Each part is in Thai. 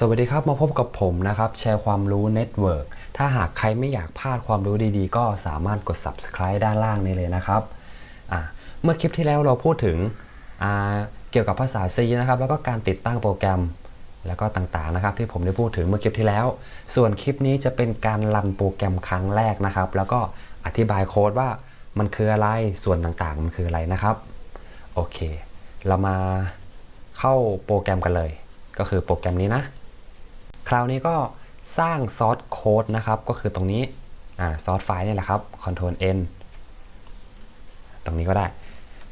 สวัสดีครับมาพบกับผมนะครับ แชร์ความรู้เน็ตเวิร์กถ้าหากใครไม่อยากพลาดความรู้ดีๆ ก็สามารถกด subscribe ด้านล่างนี้เลยนะครับเมื่อคลิปที่แล้วเราพูดถึงเกี่ยวกับภาษา C นะครับแล้วก็การติดตั้งโปรแกรมแล้วก็ต่างๆนะครับ ที่ผมได้พูดถึงเมื่อคลิปที่แล้ว ส่วนคลิปนี้จะเป็นการรันโปรแกรมครั้งแรกนะครับ แล้วก็อธิบายโค้ดว่ามันคืออะไรส่วนต่างๆ มันคืออะไรนะครับโอเค เรามาเข้าโปรแกรมกันเลย ก็คือโปรแกรมนี้นะ คราวนี้ก็สร้างซอสโค้ดนะครับ ก็คือตรงนี้ซอสไฟล์นี่แหละครับ Ctrl N ตรงนี้ก็ได้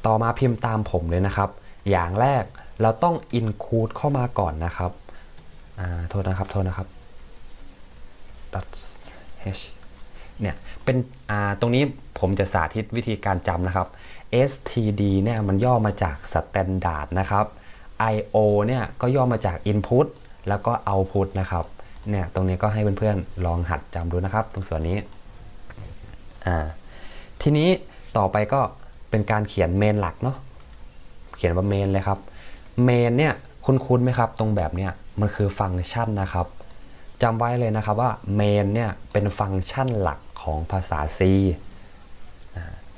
ต่อมาพิมพ์ตามผมเลยนะครับ อย่างแรกเราต้อง include เข้ามาก่อนนะครับโทษนะครับ โทษนะครับ .h เนี่ยเป็นตรงนี้ผมจะสาธิตวิธีการจำนะครับ std เนี่ยมันย่อมาจาก standard นะครับ io เนี่ยก็ย่อมาจาก input แล้วก็ output นะครับเนี่ยตรงนี้ก็ให้เพื่อนๆลองหัดจำดูนะครับ ตรงส่วนนี้อ่าทีนี้ต่อไปก็เป็นการเขียนเมนหลักเนาะเขียนว่าเมนเลยครับเมนเนี่ยคุ้นๆไหมครับ ตรงแบบเนี้ยมันคือฟังก์ชันนะครับจำไว้เลยนะครับว่าเมนเนี่ยเป็นฟังก์ชันหลักของภาษา C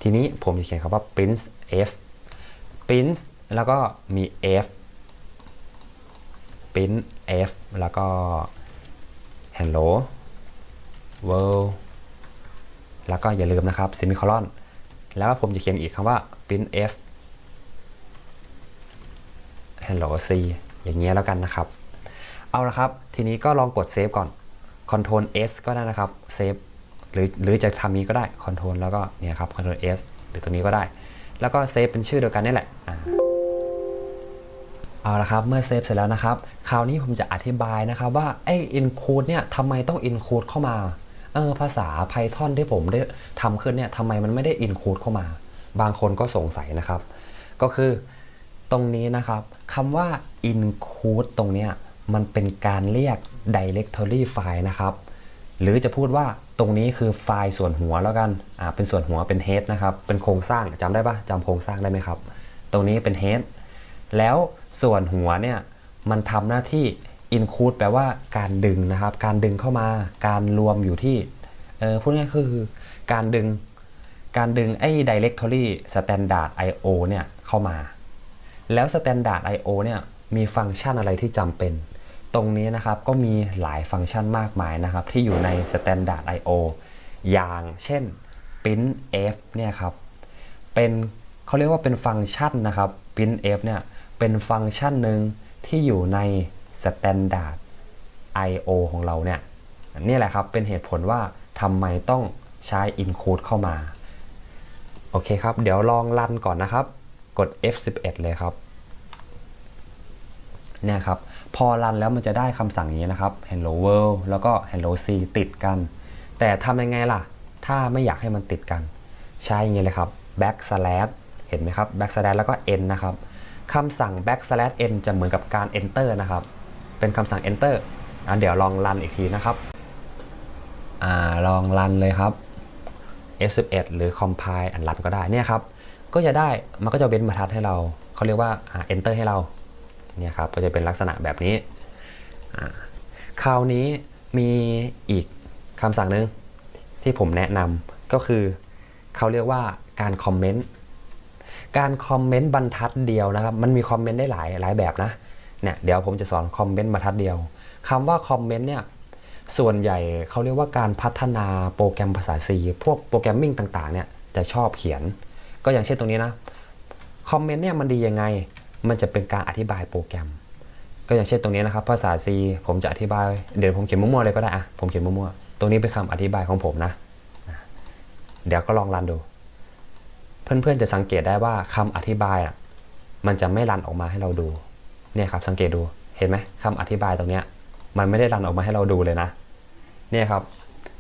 ทีนี้ผมจะเขียนคำว่า print f print แล้วก็มี f print f แล้วก็ hello world แล้วก็อย่าลืมนะครับ semicolon แล้วผมจะเขียนอีกคำว่า print f hello c อย่างเงี้ยแล้วกันนะครับ เอาละครับ ทีนี้ก็ลองกดเซฟก่อน control S ก็ได้นะครับเซฟหรือหรือจะทำนี้ก็ได้ control แล้วก็เนี่ยครับ control S หรือตัวนี้ก็ได้ แล้วก็เซฟเป็นชื่อเดียวกันนี่แหละ เอาละครับ เมื่อเซฟเสร็จแล้วนะครับ คราวนี้ผมจะอธิบายนะครับว่าไอ้ include เนี่ยทำไมต้อง include เข้ามาเออภาษา Python ที่ผมได้ทำขึ้นเนี่ยทำไมมันไม่ได้ include เข้ามา บางคนก็สงสัยนะครับ ก็คือตรงนี้นะครับคำว่า include ตรงเนี้ยมันเป็นการเรียก directory file นะครับ หรือจะพูดว่าตรงนี้คือไฟล์ส่วนหัวแล้วกันอ่าเป็นส่วนหัวเป็น head นะครับ เป็นโครงสร้างจำได้ปะจำโครงสร้างได้ไหมครับ ตรงนี้เป็น head แล้ว ส่วนหัวเนี่ยมันทำหน้าที่ include แปลว่าการดึงนะครับ การดึงเข้ามาการรวมอยู่ที่เออพูดง่ายคือการดึงการดึงไอ้ directory standard io เนี่ยเข้ามา แล้ว standard io เนี่ยมีฟังก์ชันอะไรที่จำเป็น ตรงนี้นะครับก็มีหลายฟังก์ชันมากมายนะครับ ที่อยู่ใน standard io อย่างเช่น printf เนี่ยครับเป็นเขาเรียกว่าเป็นฟังก์ชันนะครับ printf เนี่ย เป็นฟังก์ชันหนึ่งที่อยู่ใน standard io ของเราเนี่ยนี่แหละครับเป็นเหตุผลว่าทำไมต้องใช้ include เข้ามา โอเคครับ เดี๋ยวลองรันก่อนนะครับ กด F11 เลยครับเนี่ยครับ พอรันแล้วมันจะได้คำสั่งอย่างนี้นะครับ hello world แล้วก็ hello c ติดกัน แต่ทำยังไงล่ะ ถ้าไม่อยากให้มันติดกัน ใช้อย่างนี้เลยครับ back slash เห็นไหมครับ back slash แล้วก็ n นะครับ คำสั่ง back slash n จะเหมือนกับการ enter นะครับ เป็นคำสั่ง enter อะเดี๋ยวลองรันอีกทีนะครับอ่าลองรันเลยครับ F11 หรือ compile อันรันก็ได้เนี่ยครับ ก็จะได้มันก็จะเว้นบรรทัดให้เราเขาเรียกว่า enter ให้เราเนี่ยครับก็จะเป็นลักษณะแบบนี้คราวนี้มีอีกคำสั่งหนึ่งที่ผมแนะนำก็คือเขาเรียกว่าการคอมเมนต์ การคอมเมนต์บรรทัดเดียวนะครับ มันมีคอมเมนต์ได้หลายหลายแบบนะเนี่ยเดี๋ยวผมจะสอนคอมเมนต์บรรทัดเดียวคำว่าคอมเมนต์เนี่ยส่วนใหญ่เขาเรียกว่าการพัฒนาโปรแกรมภาษา C พวกโปรแกรมมิ่งต่างๆเนี่ยจะชอบเขียน ก็อย่างเช่นตรงนี้นะคอมเมนต์เนี่ยมันดียังไง มันจะเป็นการอธิบายโปรแกรม ก็อย่างเช่นตรงนี้นะครับ ภาษา C ผมจะอธิบาย เดี๋ยวผมเขียนมั่วๆเลยก็ได้อะผมเขียนมั่วๆ ตรงนี้เป็นคำอธิบายของผมนะ เดี๋ยวก็ลองรันดู เพื่อนๆจะสังเกตได้ว่าคำอธิบายอะมันจะไม่รันออกมาให้เราดูเนี่ยครับสังเกตดูเห็นไหมคำอธิบายตรงเนี้ยมันไม่ได้รันออกมาให้เราดูเลยนะเนี่ยครับ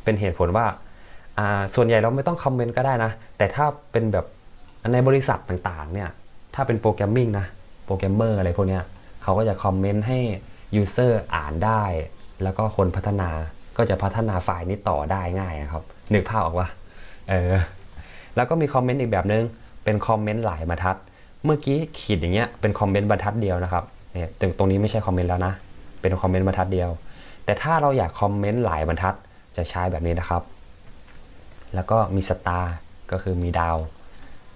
เป็นเหตุผลว่าอ่าส่วนใหญ่เราไม่ต้องคอมเมนต์ก็ได้นะ แต่ถ้าเป็นแบบในบริษัทต่างๆเนี่ยถ้าเป็นโปรแกรมมิ่งนะโปรแกรมเมอร์อะไรพวกเนี้ยเขาก็จะคอมเมนต์ให้ยูเซอร์อ่านได้ แล้วก็คนพัฒนาก็จะพัฒนาไฟล์นี้ต่อได้ง่ายนะครับนึกภาพออกว่าเออ แล้วก็มีคอมเมนต์อีกแบบนึง เป็นคอมเมนต์หลายบรรทัด เมื่อกี้ขีดอย่างเงี้ยเป็นคอมเมนต์บรรทัดเดียวนะครับเนี่ยตรงตรงนี้ไม่ใช่คอมเมนต์แล้วนะ เป็นคอมเมนต์บรรทัดเดียว แต่ถ้าเราอยากคอมเมนต์หลายบรรทัดจะใช้แบบนี้นะครับ แล้วก็มีสตาร์ก็คือมีดาว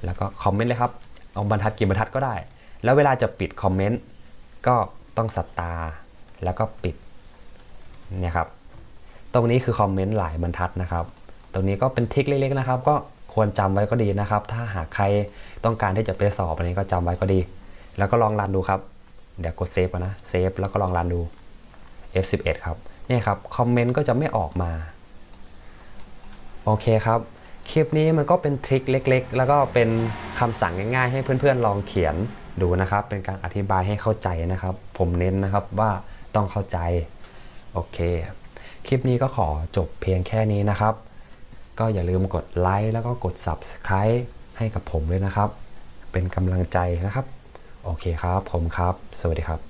แล้วก็คอมเมนต์เลยครับ เอาบรรทัดกี่บรรทัดก็ได้ แล้วเวลาจะปิดคอมเมนต์ก็ต้องสตาร์แล้วก็ปิดเนี่ยครับ ตรงนี้คือคอมเมนต์หลายบรรทัดนะครับ ตรงนี้ก็เป็นทิคเล็กๆนะครับ ก็ ควรจำไว้ก็ดีนะครับ ถ้าหากใครต้องการที่จะไปสอบอันนี้ก็จำไว้ก็ดี แล้วก็ลองรันดูครับ เดี๋ยวกดเซฟก่อนนะเซฟแล้วก็ลองรันดู F11 ครับนี่ครับคอมเมนต์ก็จะไม่ออกมาโอเคครับคลิปนี้มันก็เป็นทริคเล็ก ๆ แล้วก็เป็นคำสั่งง่ายๆ ให้เพื่อนๆลองเขียนดูนะครับ เป็นการอธิบายให้เข้าใจนะครับ ผมเน้นนะครับว่าต้องเข้าใจโอเค คลิปนี้ก็ขอจบเพียงแค่นี้นะครับ ก็อย่าลืมกดไลค์แล้วก็กด Subscribe ให้กับผมด้วยนะครับ เป็นกำลังใจนะครับ โอเคครับ ผมครับ สวัสดีครับ